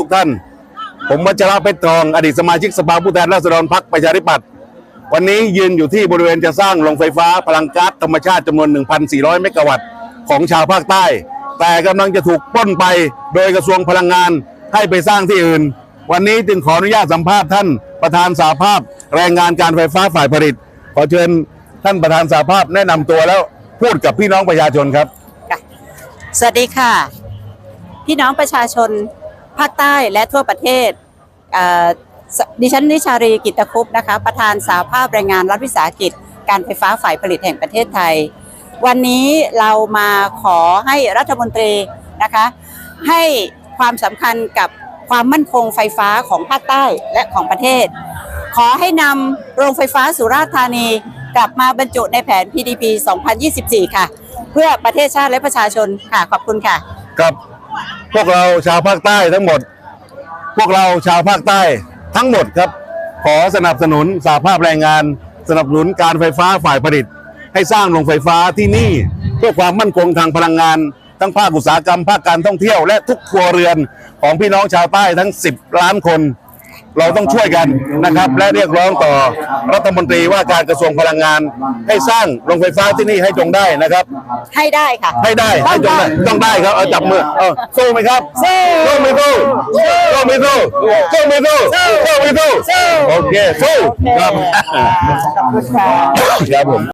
ทุกท่าน ผมวัชระเพชรทองอดีตสมาชิกสภาผู้แทนราษฎรพรรคประชาธิปัตย์วันนี้ยืนอยู่ที่บริเวณจะสร้างโรงไฟฟ้าพลังก๊าซธรรมชาติจำนวน 1,400 เมกะวัตต์ของชาวภาคใต้ แต่กำลังจะถูกป้นไปโดยกระทรวงพลังงานให้ไปสร้างที่อื่น วันนี้จึงขออนุญาตสัมภาษณ์ท่านประธานสาภาพแรงงานการไฟฟ้าฝ่ายผลิต ขอเชิญท่านประธานสาภาพแนะนำตัวแล้วพูดกับพี่น้องประชาชนครับ สวัสดีค่ะ พี่น้องประชาชน ภาคใต้และทั่วประเทศดิฉันนิชารีกิตคุปนะคะประธานสาภาพแรงงานรัฐวิสาหกิจ การไฟฟ้าฝ่ายผลิตแห่งประเทศไทย วันนี้เรามาขอให้รัฐมนตรีนะคะให้ความสำคัญกับความมั่นคงไฟฟ้าของภาคใต้และของประเทศ ขอให้นำโรงไฟฟ้าสุราษฎร์ธานี กลับมาบรรจุในแผน PDP 2024 ค่ะ เพื่อประเทศชาติและประชาชนค่ะขอบคุณค่ะกับ พวกเราชาวภาคใต้ทั้งหมด พวกเราชาวภาคใต้ทั้งหมดครับ ขอสนับสนุนสาภาพแรงงาน สนับสนุนการไฟฟ้าฝ่ายผลิต ให้สร้างโรงไฟฟ้าที่นี่เพื่อความมั่นคงทางพลังงาน ทั้งภาคอุตสาหกรรมภาคการท่องเที่ยวและทุกครัวเรือนของพี่น้องชาวใต้ทั้ง 10 ล้านคน เราต้องช่วยกันนะครับ และเรียกร้องต่อรัฐมนตรีว่าการกระทรวงพลังงาน ให้สร้างโรงไฟฟ้าที่นี่ให้จงได้นะครับ ให้ได้ค่ะให้ได้ให้จงได้ต้องได้ครับเอาจับมือเอาสู้ไหมครับสู้ไม่สู้สู้ไม่สู้สู้ไม่สู้สู้ไม่สู้โอเคสู้ครับครับผม